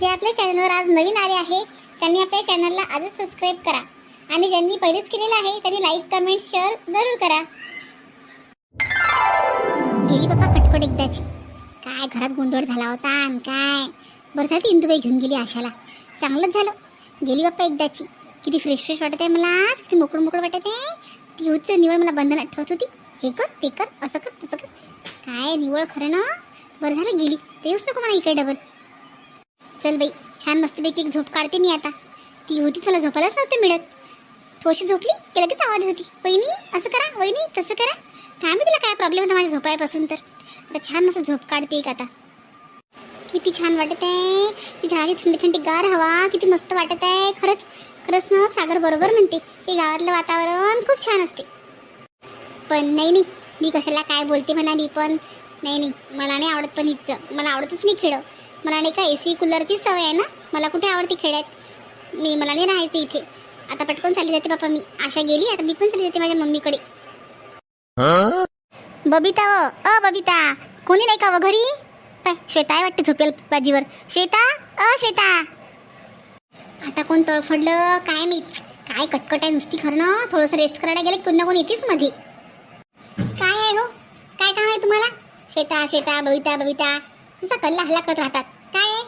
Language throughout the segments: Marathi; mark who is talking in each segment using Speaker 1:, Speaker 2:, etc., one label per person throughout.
Speaker 1: जे आपल्या चॅनलवर आज नवीन आले आहे त्यांनी आपल्या चॅनलला आजच सबस्क्राईब करा. आणि ज्यांनी पहिलेच केलेलं आहे त्यांनी लाईक कमेंट शेअर जरूर करा. गेली बाबा कटकट एकदाची. काय घरात गोंधळ झाला होता आणि काय? बरं झालं इंदुबाई घेऊन गेली आशाला. चांगलंच झालं. गेली बाप्पा एकदाची. किती फ्रेश फ्रेश वाटत आहे मला. किती मोकळं मोकळं वाटत आहे ती होती तर निवड मला बंधन आठवत होती. हे कर ते कर असं कर तसं कर. काय निवळ खरं ना? बरं झालं गेली. ते येऊच नको मला इकडे डबल चल बाई छान मस्तपैकी एक झोप काढते मी आता. ती होती तुला झोपायलाच नव्हतं मिळत. थोडीशी झोपली की लगेच आवाज येत होती. वहिनी असं करा वहिनी तसं करा. काय मी तुला काय प्रॉब्लेम होता माझ्या झोपायपासून तर. आता छान मस्त झोप काढते एक आता. किती छान वाटत आहे. ती झाडाची थंडी थंडी गार हवा किती मस्त वाटत आहे. खरंच खरंच ना सागर बरोबर म्हणते हे गावातलं वातावरण खूप छान असते. पण नाही नाही मी कशाला काय बोलते म्हणा मी पण नाही नाही मला नाही आवडत पण इथचं मला आवडतच नाही खेळ. मला नाही का ए सी कूलरची सवय आहे ना? मला कुठे आवडते खेड्यात? मी मला नाही राहायचं इथे. आता पटकन चालली जाते बापा मी. आशा गेली आता मी पण चालली जाते माझ्या मम्मीकडे. बबिता अ बबिता कोणी नाही का व घरी? काय श्वेता आहे वाटते झोपेल बाजीवर. श्वेता अ श्वेता. आता कोण तळफडलं? काय मी काय कटकट आहे नुसती खरं ना? थोडंसं रेस्ट करायला गेलं कोण ना कोण येतेच मध्ये काय आहे हो? काय काम आहे तुम्हाला? श्वेता श्वेता बबिता बबिता. नुसता कल्ला हल्ला करत राहतात. काय?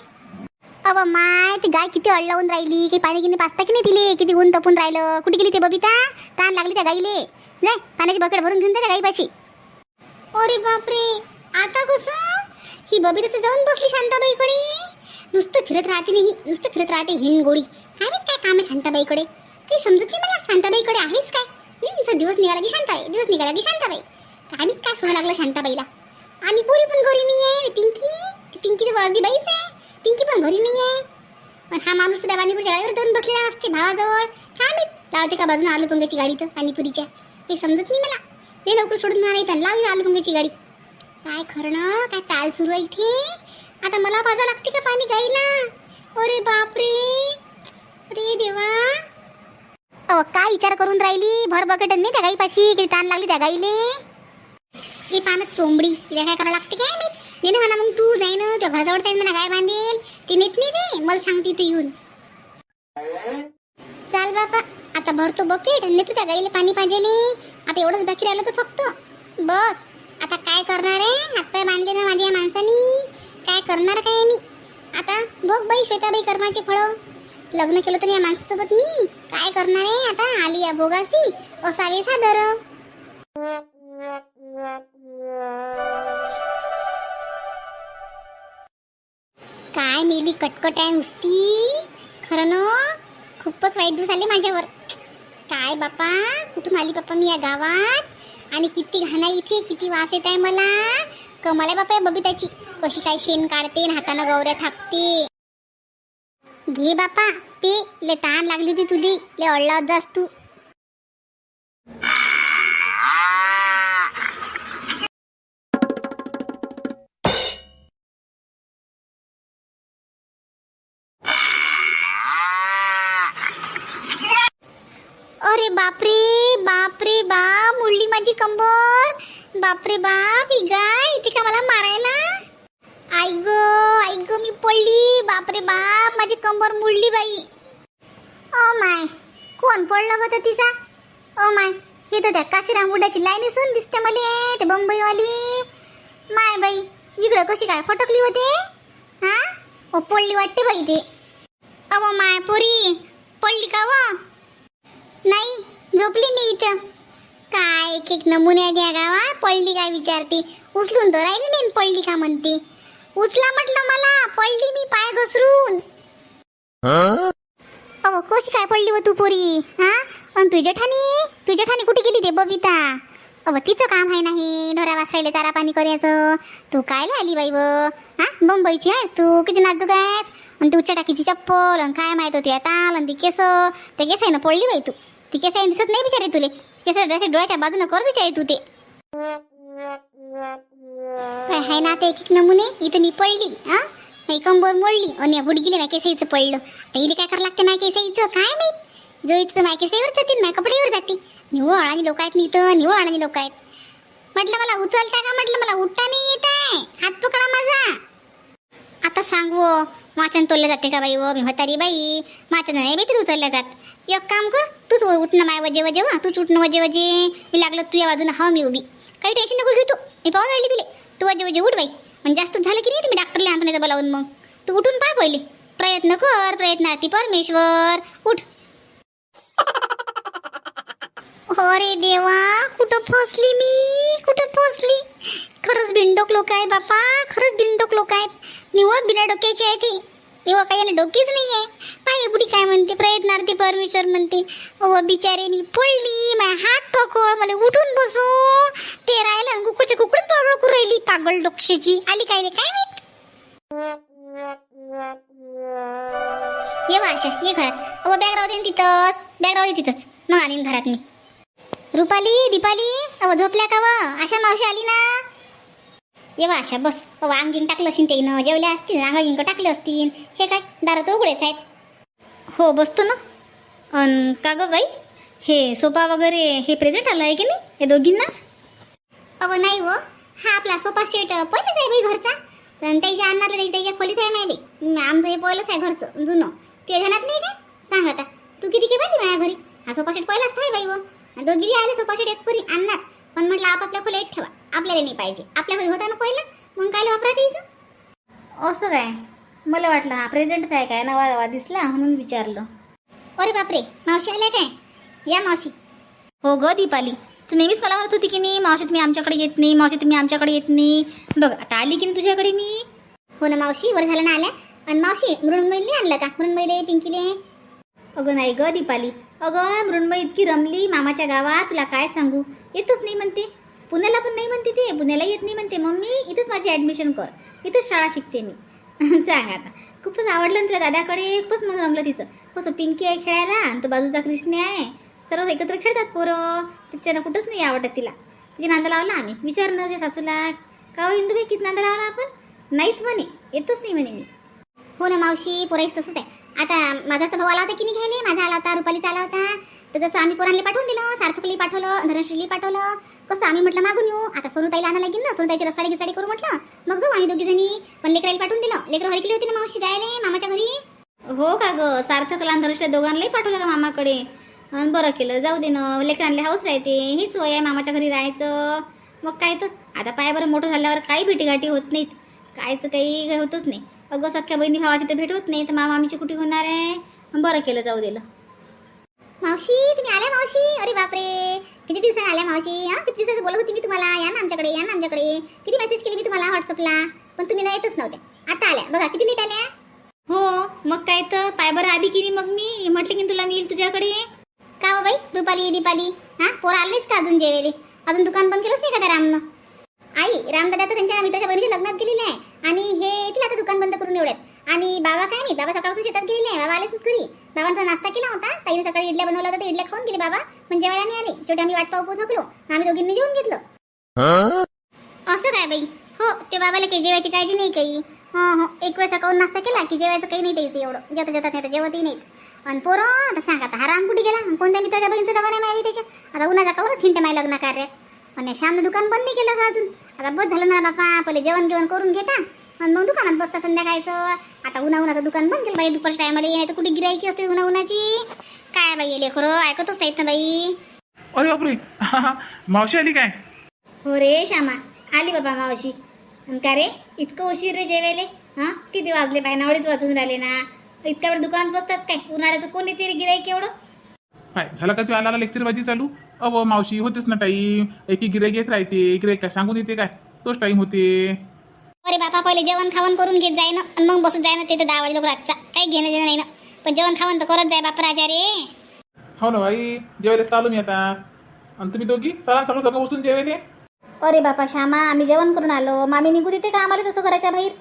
Speaker 1: अव माय ती गाय किती अडलावून राहिली. काही पाणी गिनी पाचता की नाही तिले? किती ऊन तपून राहिलं. कुठे गेली ते बबिता? ताण लागली त्या गाईले. नाही पाण्याची बकेट भरून घेऊन त्या गाईपाशी. अरे बापरे आता कसं? ही बबिता तर जाऊन बसली शांताबाईकडे. नुसतं फिरत राहते नाही नुसतं फिरत राहते हिंगोळी काय माहीत काय काम आहे शांताबाईकडे? काही समजत नाही मला शांताबाईकडे आहेस काय? हं, दिवस निघाला की शांताबाई दिवस निघाला की शांताबाई. काय काय सोनं लागलं शांताबाईला? आणि पोरी पण घरी नाही आहे पिंकी. पिंकीची वर्दी बाईच आहे. पिंकी पण घरी नाही आहे पण हा माणूस तर त्या गाडीवर दोन बसलेला असते भावाजवळ. काय मी लावते का बाजून आलू पंगाची गाडी तर पाणीपुरीच्या ते समजत नाही मला. ते लवकर सोडून नाही तर लावली आलू पंगाची गाडी. काय खरं ना? काय ताल सुरू आहे इथे? आता मला भाजा लागते का पाणी गाईला? अरे बापरे. अरे देवा. अहो काय विचार करून राहिली? भर बकेट नाही त्या गाईपाशी. किती ताण लागली त्या गाईले? हे पानं चोंबडी. तिला काय करावं लागते काय मी नाही ना म्हणा मग तू जाय ना त्या घराजवळ जाईन म्हणा गाय बांधेल. ती नेत नाही रे. मला सांगते तू येऊन. चाल बापा आता भरतो बकेट आणि नेतो त्या गाईला पाणी पाहिजे आता एवढंच बाकी राहिलं तर फक्त. बस. आता काय करणार आहे? हातपाय बांधले ना माझ्या या माणसानी. काय करणार काय मी? आता बघ बाई श्वेताबाई कर्माचे फळं. लग्न केलं तर या माणसासोबत मी. काय करणार आहे? आता आली या भोगासी. असावे सादर काय मेली कटकट आहे नुसती. खरं ना खूपच वाईट दिवस आले माझ्यावर. काय बापा कुठून आली बापा मी या गावात? आणि किती घाण इथे किती वास येत आहे मला. कमाल आहे बापा या बबिताची. कशी काय शेण काढते आणि हातानं गौऱ्या थापते. घे बापा पे. ले ताण लागली होती तुझी ले अडला होत जास तू. अरे बापरे बापरे बाप मुरली माझी कंबर. बापरे बाप ही गाय इथे का मला मारायला? आई ग आई ग मी पडली. बापरे बाप माझी कंबर मुडली बाई. ओ माय कोण पडलं होतं तिचा? ओ माय हे तर त्या काशीराम गुड्याची लाईन असून दिसते मला ते बंबईवाली. माय बाई इकडं कशी काय फटकली होते? हा? ओ पडली वाटते बाई ते. अव माय पोरी पडली का व? नाही झोपली मी इथं. काय एक एक नमुने द्या या पडली काय विचारते. उचलून तर राहिली नाही पडली का म्हणते. उचला म्हटलं मला पडली मी पाय घसरून. अहो कशी काय पडली व तू पोरी? हा? पण तुझ्या ठाणी? तुझ्या ठाणी कुठे गेली ते बबिता? अव तिचं काम आहे नाही. ढोरा वासरायला चारा पाणी करायचं तू काय आली बाई व? हा? मुंबईची आहेस तू? किती नाजूक आहेस? आणि तू टाकीची चप्पल आणि काय माहीत होती ताल आणि ती केस? ते केस आहे ना पडली बाई तू. ती केस आहे दिसत नाही बिचारे तुले. केस डोळ्याच्या डोळ्याच्या बाजूने कर बिचारी तू ते. काय आहे ना आता एक एक नमुने? इथं मी पडली हा? नाही कंबर मोडली. आणि बुडगीले ना केसाईचं पडलं. इले काय करावं लागते ना केसाईचं? काय माहीत? जो इथं माय केसाईवर जाते माय जाते. निवळ आणि लोक आहेत इथं निवळ आणि लोक आहेत. म्हटलं मला उचलता का? म्हटलं मला उठता नाही येत आहे हात पकडा माझा. आता सांग वो वाचन तोलले जाते का बाई वो? मी म्हातारी बाई. माचन नाही बेतरी उचलल्या जात. एक काम कर तूच उठणं माय वजे वजे वा. तूच उठणं वजे वजे. मी लागलं तुझ्या बाजून हा मी उभी. काही टेन्शन नको घेऊ तू. मी पाहून राहिली तुले तू वजे वजे उठ बाई. म्हणजे जास्त झालं की नाही मी डॉक्टरला आणतो नाही बोलावून मग. तू उठून पाय पहिले. प्रयत्न कर प्रयत्नार्थी परमेश्वर. उठ. अरे देवा कुठं फसली मी? कुठं फसली? खरंच बिनडोक लोक आहे बापा खरंच बिनडोक लोक आहेत. निवळ बिना डोक्याची आहे ती. निवळ काही आणि डोकीच नाही आहे पाय एवढी काय म्हणते? प्रयत्नार्थी परमेश्वर म्हणते. ओ बिचारे मी पडली माझ्या हात पकड मला उठून बसू. ते राहिलं कुकडच्या कुकडच पकड करू राहिली पागल डोक्षेची. आली काय रे काय माहीत? ये बा ये घरात. अहो बॅग राहू दे तिथंच. बॅग राहू दे तिथंच. मग आणीन घरात मी. रुपाली दीपाली अव झोपल्या का व? आशा मावशी आली ना? ये वा आशा बस. अव अंगिंग टाकलं असेल ते न जेवल्या असतील अंगिंग टाकले असतील. हे काय दारात उघडेच आहेत.
Speaker 2: हो बसतो ना. अन का गं बाई? हे सोफा वगैरे हे प्रेझेंट आलं आहे की नाही हे दोघींना?
Speaker 1: अव नाही व हा आपला सोफा सेट पहिलेच आहे बाई घरचा. पण त्याच्या अन्नाला त्याच्या त्याच्या खोलीत आहे माहिती आमचं हे पहिलंच आहे घरचं जुनं. ते घेणार नाही काय? सांग आता. तू किती की माझ्या घरी? हा पहिलाच आहे बाई आणि दोघी आले सोफा सेट एक परी अन्नात पण म्हटलं आपापल्या खोल्या एक ठेवा. आपल्याला नाही पाहिजे. आपल्या घरी होता ना पहिलं? मग काय वापरात यायचं?
Speaker 2: असं काय? मला वाटलं हा प्रेझेंटच आहे काय नवा नवा दिसला म्हणून विचारलं.
Speaker 1: अरे बापरे मावशी आल्या काय? या मावशी.
Speaker 2: हो ग दीपाली. तू नेहमीच मला म्हणत होती की नाही मावशी तुम्ही आमच्याकडे येत नाही मावशी तुम्ही आमच्याकडे येत नाही. बघ आता आली की नाही तुझ्याकडे मी?
Speaker 1: हो ना मावशी वर झालं ना आल्या. आणि मावशी मृण्मयीने आणलं का? मृण्मयीले पिंकीले?
Speaker 2: अगं नाही ग दीपाली. अगं मृण्मय इतकी रमली मामाच्या गावात तुला काय सांगू? येतच नाही म्हणते. पुण्याला पण नाही म्हणते ते. पुण्याला येत नाही म्हणते. मम्मी इथंच माझी ॲडमिशन कर. इथंच शाळा शिकते मी. सांग आता. खूपच आवडलं ना तुला दादाकडे. खूपच मग रमलं तिचं. कसं पिंकी आहे खेळायला आणि तो बाजूचा कृष्ण आहे. सर्व एकत्र खेळतात पोरं. तिच्यानं कुठंच नाही आवडत तिला. तिथे नांदा लावला आम्ही. विचारलं जे सासूला. का हो इंदुबाई किती नांदा लावला आपण? नाहीच म्हणे. येतच नाही म्हणे मी.
Speaker 1: हो ना मावशी पोराईच तसंच आहे. आता माझा तर भाऊ आला होता की नाही घ्यायला? माझा आला होता रुपालीचा आला होता. तर जसं आम्ही पोरांना पाठवून दिलं सार्थकली पाठवलं धनश्रीली पाठवलं कसं आम्ही म्हटलं मागून येऊ. आता सोनूताईला आणायला लागेल ना सोनूताईची रसाडी गिसाडी करू म्हटलं मग जाऊ आम्ही दोघी जणी पण लेकराला पाठवून दिलं. लेकरं हरकली होती ना मावशी जायला मामाच्या घरी?
Speaker 2: हो का ग? सार्थकला आणि धनुषला दोघांनाही पाठवलं का मामाकडे? बरं केलं जाऊ दे ना. लेकरांना हाऊस राहते हीच वय आहे मामाच्या घरी राहायचं. मग काय तर? आता पाय बरं मोठं झाल्यावर काही भेटीगाठी होत नाहीत. कायचं काही होतच नाही. अगं सख्या बहिणी भावाची तर भेट होत नाही तर मामा आमची कुठे होणार आहे? बरं केलं जाऊ दिलं.
Speaker 1: मावशी तुम्ही आल्या मावशी? अरे बापरे. किती दिवसांनी आल्या मावशी? हा? किती दिवसाचं बोलत होती मी तुम्हाला? या ना आमच्याकडे या ना आमच्याकडे. किती मेसेज केली मी तुम्हाला व्हॉट्सअपला पण तुम्ही ना येतच नव्हत्या. आता आल्या. बघा किती लेट आल्या?
Speaker 2: हो मग काय तर पाय बरं आधी की नाही मग मी. म्हटलं की तुला मी येईल तुझ्याकडे.
Speaker 1: का हो बाई? रुपाली दीपाली. हा? पोरं आले नाहीत का अजून जेवेले अजून दुकान बंद केलंच नाही का त्या रामनं आई रामदादा तर त्यांच्या मित्राच्या बहिणीच्या लग्नात गेलेले आहे आणि हे येतील आता दुकान बंद करून एवढ्यात आणि बाबा काय नाही बाबा सकाळपासून शेतात गेलेले आहे बाबा आलेच घरी बाबांचा नाश्ता केला होता ताईने सकाळी इडल्या बनवला होता ते इडल्या खाऊन गेले बाबा पण जेवायला नाही आले शेवटी आम्ही वाट पाहू थकलो आम्ही दोघींनी जेवून घेतलं असं काय बाई हो ते बाबाला काही जेवायची काळजी नाही काही. हो हो एक वेळ सकाळून नाश्ता केला की जेवायचं काही नाही द्यायचं एवढं. जेवता जेवतात नाही तर जेवतही नाहीत. आणि पोरं आता सांग आता हा राम कुठे गेला कोणत्या मित्राच्या बहिणीचं लग्न आहे माहिती त्याच्या? आता उन्हाचा कवरच हिंट माय लग्न कार्यात. आणि श्यामनं दुकान बंद नाही केलं का अजून. आता बस झालं ना बापा पहिले जेवण जेवण करून घेता. आणि मग दुकानात बसता संध्याकाळचं. आता उन्हा उन्हाचं दुकान बंद केलं बाई दुपारच्या टायमाला नाही तर कुठे गिरायकी असते उन्हा उन्हाची? काय बाई लेकरं ऐकतच नाहीत ना बाई.
Speaker 3: अरे बापरे. मावशी आली काय?
Speaker 2: हो रे श्यामा. आली बाबा मावशी. का रे? इतकं उशीर रे जेवायले? हां? किती वाजले पाय नावडीच वाजून राहिले ना. इतक्या वेळ दुकानात बसतात काय? उन्हाळ्याचं कोणी तरी गिराईक एवढं?
Speaker 3: काय झालं का तू आला लेक्चर बाजी चालू? अव मावशी होतेच ना टाईम एक गिरेक येत राहते. गिरेक काय सांगून येते काय? तोच टाईम होते.
Speaker 1: अरे बापा पहिले जेवण खावण करून घेत जाय ना आणि मग बसून जाय ना ते दहा वाजे लोक रातचा. काही घेणं देणं नाही ना. पण जेवण खावण तर करत जाय बापा राजा रे.
Speaker 3: हो ना भाई जेवायलाच चालू मी आता. आणि तुम्ही दोघी? चला सगळं सगळं बसून जेवायले.
Speaker 2: अरे बापा श्यामा आम्ही जेवण करून आलो. मामी निघू देते का आम्हाला तसं करायच्या बाहेर?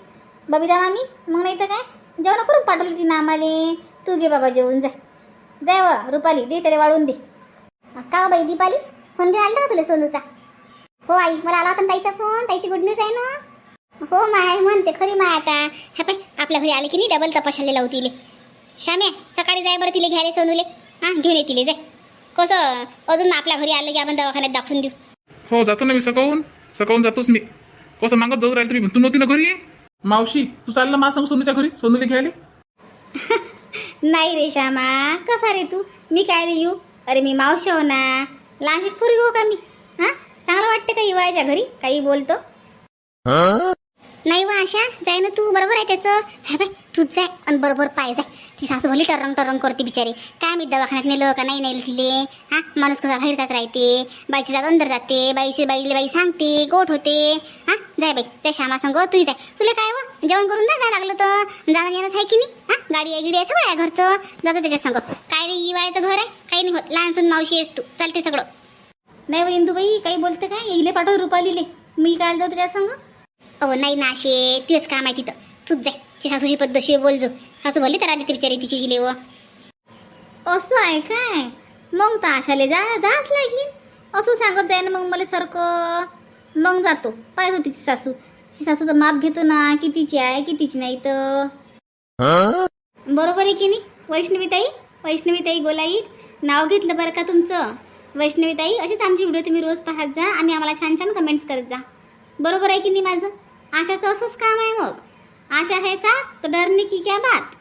Speaker 2: बबिता मामी मग नाही तर काय? जेवण करून पाठवली तिनं आम्हाला. तू घे बाबा जेवून जा. जाय व रुपाली दे त्याला वाढून दे.
Speaker 1: का हो बाई दीपाली? फोन घेऊन आला का तुला सोनूचा? हो आई मला आला होता ना ताईचा फोन. ताईची गुड न्यूज आहे ना? हो माय म्हणते खरी माय आता. हा पाय आपल्या घरी आले की नाही? डबल तपासायला लावू तिले. श्याम्या सकाळी जाय बरं तिले घ्यायला सोनूले. हां घेऊन ये तिले जाय. कसं अजून आपल्या घरी आलं की आपण दवाखान्यात दाखवून देऊ.
Speaker 3: हो जातो ना मी सकाळून. सकाळून जातोच मी. कसं मागत जाऊ राहील तुम्ही? तू नव्हती ना घरी? मावशी तू चालला मा सांग सोनूच्या घरी? सोनूला घ्यायला?
Speaker 2: नाही रे श्यामा. कसा रे तू? मी काय रे येऊ? अरे मी मावशी हो ना. लहानशी पुरी हो का मी? हा? चांगलं वाटतं का युवाच्या घरी? काही बोलतो?
Speaker 1: नाही वा आशा. जाय ना तू. बरोबर आहे त्याचं. हे बाय तूच जाय आणि बरोबर पाय जाय. ती सासू भली टरंग टरंग करते बिचारी. काय मी दवाखान्यात नेलं का? नाही नेलं तिले. हा माणूस कसा बाहेर जात राहते बाईची जात अंदर जाते बाईची बाईले बाई सांगते गोठ होते. हा जाय बाई त्या श्यामा संग तू जाय. तुला काय व जेवण करून जा जाय लागलं तर. जाणं येणंच आहे की नाही? हा गाडी आहे गिडी आहे सगळं आहे घरचं. जातं त्याच्या संग. काय रे इवायचं घर आहे? काही नाही होत. लहान सून मावशी आहेस तू. चालते सगळं.
Speaker 2: नाही बाई इंदूबाई काही बोलते काय? येईले पाठव रुपालीले मी काय जाऊ तुझ्या संग?
Speaker 1: अहो नाही ना असे तेच काम आहे तिथं. तूच जाय. ती सासूची पद्धतशीर बोल असं सासू भली तर आधी बिचारी तिची गेले व.
Speaker 2: असं आहे काय? मग तर आशाले जा जाच लागली असं सांगत जाईन मग मला सारखं. मग जातो. पाहिजे तिची सासू. ती सासूचं माप घेतो ना कितीची आहे कितीची नाही तर. बरोबर आहे की नाही? वैष्णवीताई वैष्णवीताई गोलाई नाव घेतलं बरं का तुमचं? वैष्णवीताई असेच आमची व्हिडिओ तुम्ही रोज पाहत जा आणि आम्हाला छान छान कमेंट्स करत जा. बरोबर आहे की नाही माझं? आशाचं असंच काम आहे मग. आशा है साथ तो डरने की क्या बात?